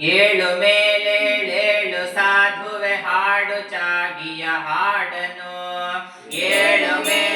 ಏಳು ಮೇಲೇಳೇಳು ಸಾಧುವೆ ಹಾಡು ಚಾಗಿಯ ಹಾಡನು. ಏಳು ಮೇಲೆ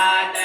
Nada.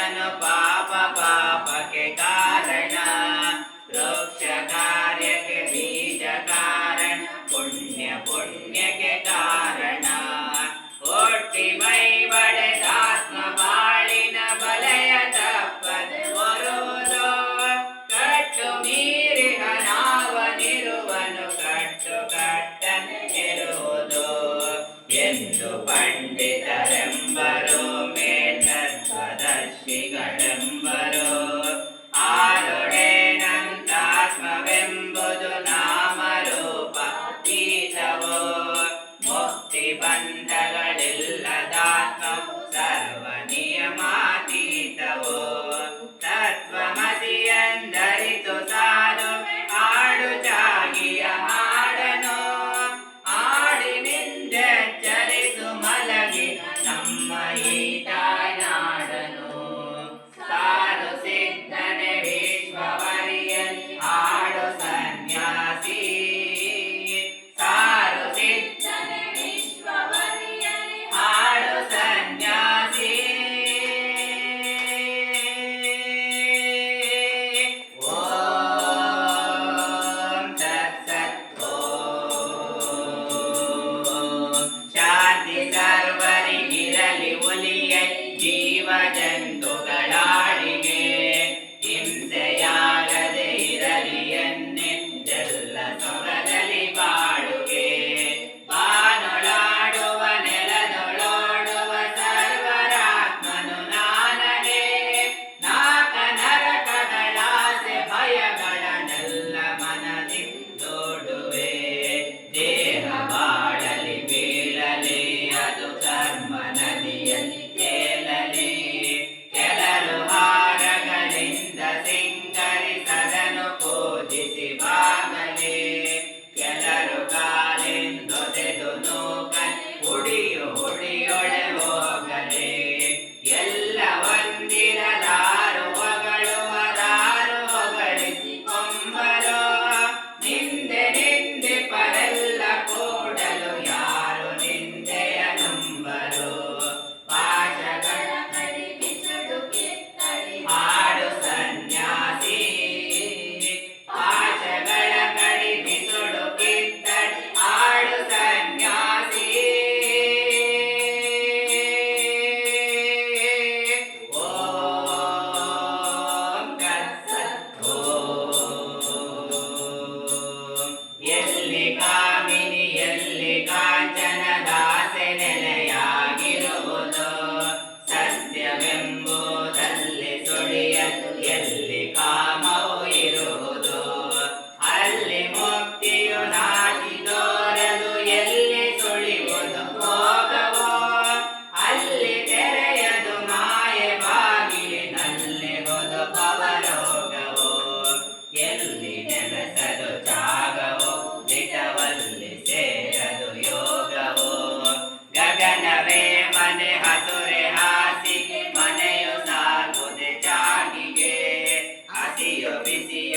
Like that. Muslim. busy